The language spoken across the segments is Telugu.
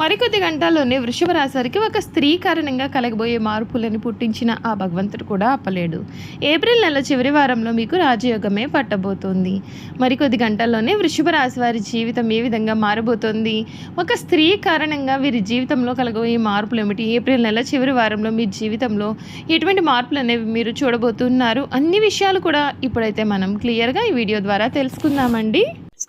మరికొద్ది గంటల్లోనే వృషభ రాశి వారికి ఒక స్త్రీ కారణంగా కలగబోయే మార్పులను పుట్టించిన ఆ భగవంతుడు కూడా ఆపలేడు ఏప్రిల్ నెల చివరి వారంలో మీకు రాజయోగమే పట్టబోతోంది. మరికొద్ది గంటల్లోనే వృషభ రాశి వారి జీవితం ఏ విధంగా మారబోతోంది? ఒక స్త్రీ కారణంగా వీరి జీవితంలో కలగబోయే మార్పులు ఏమిటి? ఏప్రిల్ నెల చివరి వారంలో మీ జీవితంలో ఎటువంటి మార్పులు అనేవి మీరు చూడబోతున్నారు? అన్ని విషయాలు కూడా ఇప్పుడైతే మనం క్లియర్గా ఈ వీడియో ద్వారా తెలుసుకుందామండి.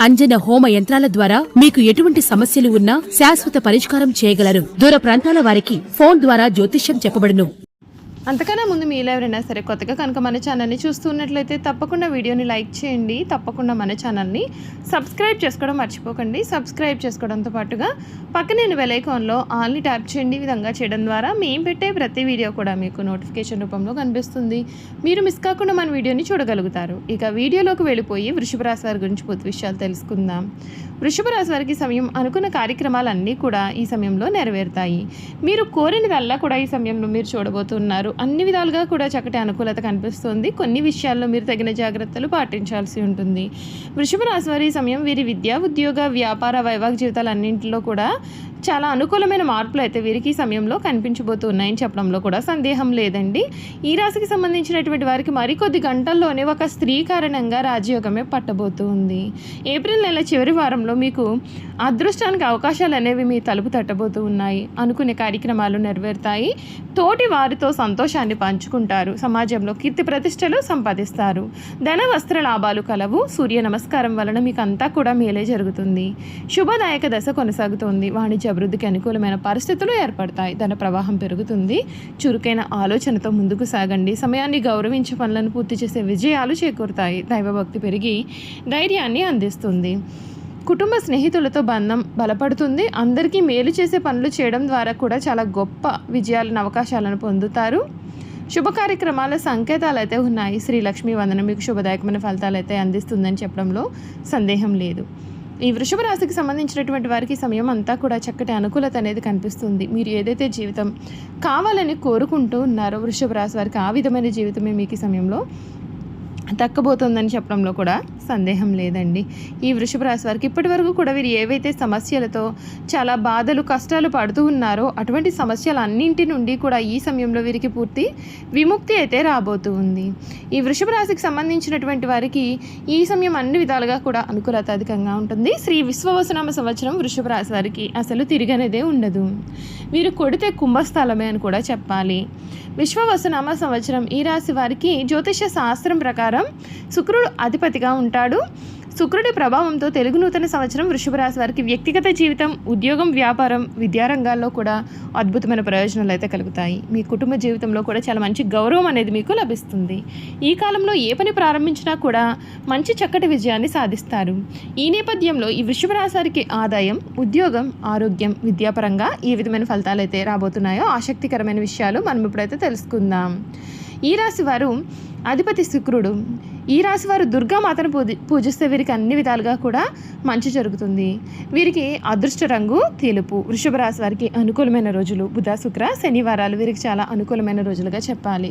అంజన హోమ యంత్రాల ద్వారా మీకు ఎటువంటి సమస్యలు ఉన్నా శాశ్వత పరిష్కారం చేయగలరు. దూర ప్రాంతాల వారికి ఫోన్ ద్వారా జ్యోతిష్యం చెప్పబడును. అంతకన్నా ముందు మీలో ఎవరైనా సరే కొత్తగా కనుక మన ఛానల్ని చూస్తున్నట్లయితే తప్పకుండా వీడియోని లైక్ చేయండి. తప్పకుండా మన ఛానల్ని సబ్స్క్రైబ్ చేసుకోవడం మర్చిపోకండి. సబ్స్క్రైబ్ చేసుకోవడంతో పాటుగా పక్కనే బెల్ ఆల్ని ట్యాప్ చేయండి. ఈ విధంగా చేయడం ద్వారా మేము పెట్టే ప్రతి వీడియో కూడా మీకు నోటిఫికేషన్ రూపంలో కనిపిస్తుంది. మీరు మిస్ కాకుండా మన వీడియోని చూడగలుగుతారు. ఇక వీడియోలోకి వెళ్ళిపోయి వృషభ రాశి వారి గురించి పూర్తి విషయాలు తెలుసుకుందాం. వృషభ రాశి వారికి సమయం అనుకున్న కార్యక్రమాలన్నీ కూడా ఈ సమయంలో నెరవేరుతాయి. మీరు కోరినదల్లా కూడా ఈ సమయంలో మీరు చూడబోతున్నారు. అన్ని విధాలుగా కూడా చక్కటి అనుకూలత కనిపిస్తుంది. కొన్ని విషయాల్లో మీరు తగిన జాగ్రత్తలు పాటించాల్సి ఉంటుంది. వృషభ రాశి వారి సమయం వీరి విద్య ఉద్యోగ వ్యాపార వైవాహిక జీవితాలన్నింటిలో కూడా చాలా అనుకూలమైన మార్పులు అయితే వీరికి సమయంలో కనిపించబోతున్నాయని చెప్పడంలో కూడా సందేహం లేదండి. ఈ రాశికి సంబంధించినటువంటి వారికి మరికొద్ది గంటల్లోనే ఒక స్త్రీ కారణంగా రాజయోగమే పట్టబోతుంది. ఏప్రిల్ నెల చివరి వారంలో మీకు అదృష్టానికి అవకాశాలు అనేవి మీ తలుపు తట్టబోతూ ఉన్నాయి. అనుకునే కార్యక్రమాలు నెరవేరుతాయి. తోటి వారితో సంతోషాన్ని పంచుకుంటారు. సమాజంలో కీర్తి ప్రతిష్టలు సంపాదిస్తారు. ధన వస్త్ర లాభాలు కలవు. సూర్య నమస్కారం వలన మీకు అంతా కూడా మేలే జరుగుతుంది. శుభదాయక దశ కొనసాగుతుంది. వాణిజ్య అభివృద్ధికి అనుకూలమైన పరిస్థితులు ఏర్పడతాయి. ధన ప్రవాహం పెరుగుతుంది. చురుకైన ఆలోచనతో ముందుకు సాగండి. సమయాన్ని గౌరవించే పనులను పూర్తి చేసే విజయాలు చేకూరుతాయి. దైవభక్తి పెరిగి ధైర్యాన్ని అందిస్తుంది. కుటుంబ స్నేహితులతో బంధం బలపడుతుంది. అందరికీ మేలు చేసే పనులు చేయడం ద్వారా కూడా చాలా గొప్ప విజయాలను అవకాశాలను పొందుతారు. శుభ కార్యక్రమాల సంకేతాలు అయితే ఉన్నాయి. శ్రీ లక్ష్మీ వందనం మీకు శుభదాయకమైన ఫలితాలు అయితే అందిస్తుందని చెప్పడంలో సందేహం లేదు. ఈ వృషభ రాశికి సంబంధించినటువంటి వారికి సమయం అంతా కూడా చక్కటి అనుకూలత అనేది కనిపిస్తుంది. మీరు ఏదైతే జీవితం కావాలని కోరుకుంటూ ఉన్నారో వృషభ రాశి వారికి ఆ విధమైన జీవితమే మీకు ఈ సమయంలో దక్కబోతోందని చెప్పడంలో కూడా సందేహం లేదండి. ఈ వృషభ రాశి వారికి ఇప్పటి వరకు కూడా వీరు ఏవైతే సమస్యలతో చాలా బాధలు కష్టాలు పడుతూ ఉన్నారో అటువంటి సమస్యలు అన్నింటి నుండి కూడా ఈ సమయంలో వీరికి పూర్తి విముక్తి అయితే రాబోతూ ఉంది. ఈ వృషభ రాశికి సంబంధించినటువంటి వారికి ఈ సమయం అన్ని విధాలుగా కూడా అనుకూలత అధికంగా ఉంటుంది. శ్రీ విశ్వవసనామ సంవత్సరం వృషభ రాశి వారికి అసలు తిరిగనేదే ఉండదు. వీరు కొడితే కుంభస్థలమే అని కూడా చెప్పాలి. విశ్వవసనామ సంవత్సరం ఈ రాశి వారికి జ్యోతిష శాస్త్రం ప్రకారం శుక్రుడు అధిపతిగా ఉంటాడు. శుక్రుడి ప్రభావంతో తెలుగు నూతన సంవత్సరం వృషభ రాశి వారికి వ్యక్తిగత జీవితం ఉద్యోగం వ్యాపారం విద్యారంగాల్లో కూడా అద్భుతమైన ప్రయోజనాలు అయితే కలుగుతాయి. మీ కుటుంబ జీవితంలో కూడా చాలా మంచి గౌరవం అనేది మీకు లభిస్తుంది. ఈ కాలంలో ఏ పని ప్రారంభించినా కూడా మంచి చక్కటి విజయాన్ని సాధిస్తారు. ఈ నేపథ్యంలో ఈ వృషభ రాశి వారికి ఆదాయం ఉద్యోగం ఆరోగ్యం విద్యాపరంగా ఏ విధమైన ఫలితాలు అయితే రాబోతున్నాయో ఆసక్తికరమైన విషయాలు మనం ఇప్పుడైతే తెలుసుకుందాం. ఈ రాశి వారు అధిపతి శుక్రుడు. ఈ రాశి వారు దుర్గామాతను పూజి పూజిస్తే వీరికి అన్ని విధాలుగా కూడా మంచి జరుగుతుంది. వీరికి అదృష్ట రంగు తెలుపు. వృషభ రాశి వారికి అనుకూలమైన రోజులు. బుధ శుక్ర శనివారాలు వీరికి చాలా అనుకూలమైన రోజులుగా చెప్పాలి.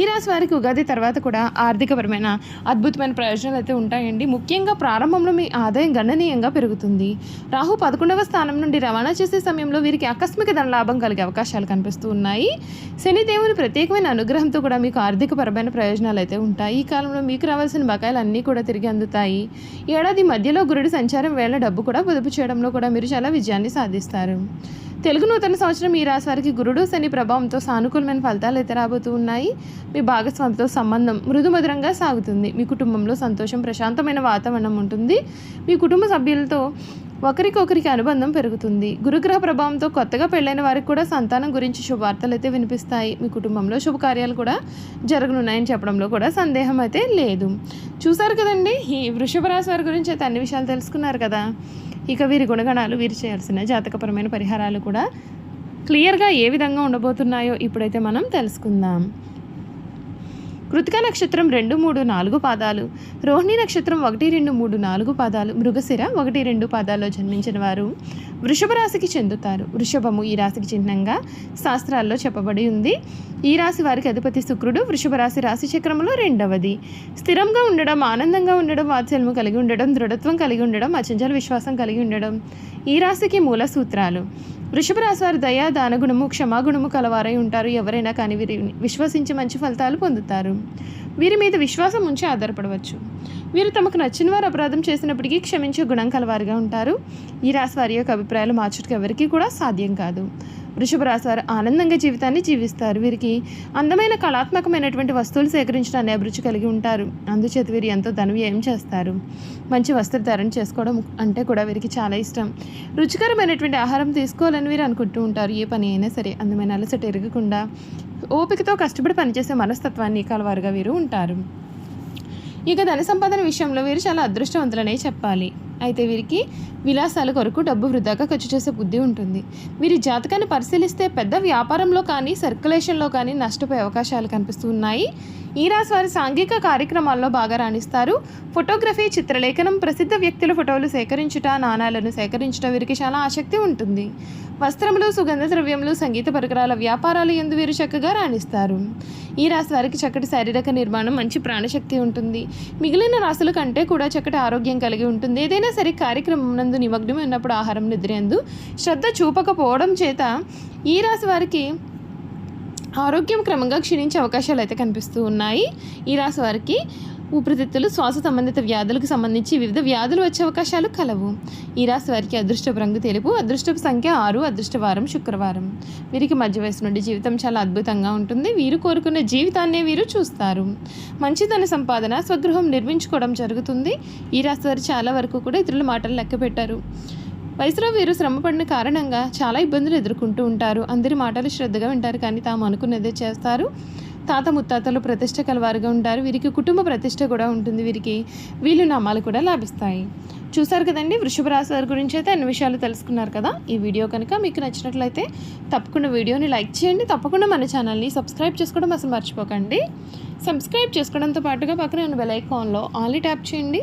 ఈ రాశి వారికి ఉగాది తర్వాత కూడా ఆర్థికపరమైన అద్భుతమైన ప్రయోజనాలు అయితే ఉంటాయండి. ముఖ్యంగా ప్రారంభంలో మీ ఆదాయం గణనీయంగా పెరుగుతుంది. రాహు పదకొండవ స్థానం నుండి రవాణా చేసే సమయంలో వీరికి ఆకస్మిక ధన లాభం కలిగే అవకాశాలు కనిపిస్తూ ఉన్నాయి. శని దేవుని ప్రత్యేకమైన అనుగ్రహంతో కూడా మీకు ఆర్థికపరమైన ప్రయోజనాలు అయితే ఉంటాయి. ఈ కాలంలో మీకు రావాల్సిన బకాయిలు అన్నీ కూడా తిరిగి అందుతాయి. ఏడాది మధ్యలో గురుడి సంచారం వేళ డబ్బు కూడా పొదుపు చేయడంలో కూడా మీరు చాలా విజయాన్ని సాధిస్తారు. తెలుగు నూతన సంవత్సరం ఈ రాశి వారికి గురుడు శని ప్రభావంతో సానుకూలమైన ఫలితాలు అయితే రాబోతూ ఉన్నాయి. మీ భాగస్వామితో సంబంధం మృదుమధురంగా సాగుతుంది. మీ కుటుంబంలో సంతోషం ప్రశాంతమైన వాతావరణం ఉంటుంది. మీ కుటుంబ సభ్యులతో ఒకరికొకరికి అనుబంధం పెరుగుతుంది. గురుగ్రహ ప్రభావంతో కొత్తగా పెళ్ళైన వారికి కూడా సంతానం గురించి శుభవార్తలు అయితే వినిపిస్తాయి. మీ కుటుంబంలో శుభకార్యాలు కూడా జరగనున్నాయని చెప్పడంలో కూడా సందేహం అయితే లేదు. చూసారు కదండి? ఈ వృషభ రాశి వారి గురించి అయితే అన్ని విషయాలు తెలుసుకున్నారు కదా? ఇక వీరి గుణగణాలు వీరు చేయాల్సిన జాతకపరమైన పరిహారాలు కూడా క్లియర్గా ఏ విధంగా ఉండబోతున్నాయో ఇప్పుడైతే మనం తెలుసుకుందాం. కృతిక నక్షత్రం రెండు మూడు నాలుగు పాదాలు. రోహిణి నక్షత్రం ఒకటి రెండు మూడు నాలుగు పాదాలు. మృగశిర ఒకటి రెండు పాదాల్లో జన్మించిన వారు వృషభ రాశికి చెందుతారు. వృషభము ఈ రాశికి చిహ్నంగా శాస్త్రాల్లో చెప్పబడి ఉంది. ఈ రాశి వారికి అధిపతి శుక్రుడు వృషభ రాశి రాశి చక్రంలో రెండవది. స్థిరంగా ఉండడం ఆనందంగా ఉండడం వాత్సల్యం కలిగి ఉండడం దృఢత్వం కలిగి ఉండడం అచంచల విశ్వాసం కలిగి ఉండడం ఈ రాశికి మూల సూత్రాలు. వృషభ రాశి వారు దయా దానగుణము క్షమాగుణము కలవారై ఉంటారు. ఎవరైనా కానీ వీరి విశ్వసించి మంచి ఫలితాలు పొందుతారు. వీరి మీద విశ్వాసం ఉంచి ఆధారపడవచ్చు. వీరు తమకు నచ్చిన వారు అపరాధం చేసినప్పటికీ క్షమించే గుణం కలవారిగా ఉంటారు. ఈ రాశి వారి యొక్క అభిప్రాయాలు మార్చుటకు ఎవరికీ కూడా సాధ్యం కాదు. వృషభ రాశి వారు ఆనందంగా జీవితాన్ని జీవిస్తారు. వీరికి అందమైన కళాత్మకమైనటువంటి వస్తువులు సేకరించడాన్ని అభిరుచి కలిగి ఉంటారు. అందుచేత వీరు ఎంతో ధనవ్యయం చేస్తారు. మంచి వస్త్రధారణ చేసుకోవడం అంటే కూడా వీరికి చాలా ఇష్టం. రుచికరమైనటువంటి ఆహారం తీసుకోవాలని వీరు అనుకుంటూ ఉంటారు. ఏ పని అయినా సరే అందమైన అలసట ఎరగకుండా ఓపికతో కష్టపడి పనిచేసే మనస్తత్వాన్ని కలవారుగా వీరు ఉంటారు. ఇక ధన సంపాదన విషయంలో వీరు చాలా అదృష్టవంతులనే చెప్పాలి. అయితే వీరికి విలాసాల కొరకు డబ్బు వృధాగా ఖర్చు చేసే బుద్ధి ఉంటుంది. వీరి జాతకాన్ని పరిశీలిస్తే పెద్ద వ్యాపారంలో కానీ సర్క్యులేషన్లో కానీ నష్టపోయే అవకాశాలు కనిపిస్తున్నాయి ఈ రాశి వారి సాంఘిక కార్యక్రమాల్లో బాగా రాణిస్తారు. ఫోటోగ్రఫీ చిత్రలేఖనం ప్రసిద్ధ వ్యక్తుల ఫోటోలు సేకరించుట నాణాలను సేకరించుట వీరికి చాలా ఆసక్తి ఉంటుంది. వస్త్రములు సుగంధ ద్రవ్యములు సంగీత పరికరాల వ్యాపారాలు ఎందు వీరు చక్కగా రాణిస్తారు. ఈ రాశి వారికి చక్కటి శారీరక నిర్మాణం మంచి ప్రాణశక్తి ఉంటుంది. మిగిలిన రాశుల కంటే కూడా చక్కటి ఆరోగ్యం కలిగి ఉంటుంది. ఏదైనా సరే కార్యక్రమం నందు నిమగ్నం ఉన్నప్పుడు ఆహారం నిద్రేందు శ్రద్ధ చూపకపోవడం చేత ఈ రాశి వారికి ఆరోగ్యం క్రమంగా క్షీణించే అవకాశాలు అయితే కనిపిస్తూ ఉన్నాయి. ఈ రాశి వారికి ఊపిరితిత్తులు శ్వాస సంబంధిత వ్యాధులకు సంబంధించి వివిధ వ్యాధులు వచ్చే అవకాశాలు కలవు. ఈ రాశి వారికి అదృష్టపు రంగు తెలుపు అదృష్టపు సంఖ్య ఆరు అదృష్టవారం శుక్రవారం. వీరికి మధ్య వయసు నుండి జీవితం చాలా అద్భుతంగా ఉంటుంది. వీరు కోరుకున్న జీవితాన్నే వీరు చూస్తారు. మంచితన సంపాదన స్వగృహం నిర్మించుకోవడం జరుగుతుంది. ఈ రాశి వారు చాలా వరకు కూడా ఇతరుల మాటలు లెక్క పెట్టారు. వయసులో వీరు శ్రమపడిన కారణంగా చాలా ఇబ్బందులు ఎదుర్కొంటూ ఉంటారు. అందరి మాటలు శ్రద్ధగా వింటారు కానీ తాము అనుకున్నదే చేస్తారు. తాత ముత్తాతలు ప్రతిష్ట కలవారుగా ఉంటారు. వీరికి కుటుంబ ప్రతిష్ట కూడా ఉంటుంది. వీరికి వీళ్ళు నామాలు కూడా లాభిస్తాయి. చూసారు కదండి? వృషభ రాశి వారి గురించి అయితే అన్ని విషయాలు తెలుసుకున్నారు కదా? ఈ వీడియో కనుక మీకు నచ్చినట్లయితే తప్పకుండా వీడియోని లైక్ చేయండి. తప్పకుండా మన ఛానల్ని సబ్స్క్రైబ్ చేసుకోవడం అసలు మర్చిపోకండి. సబ్స్క్రైబ్ చేసుకోవడంతో పాటుగా పక్కన ఉన్న బెల్ ఐకాన్లో ఆన్లీ ట్యాప్ చేయండి.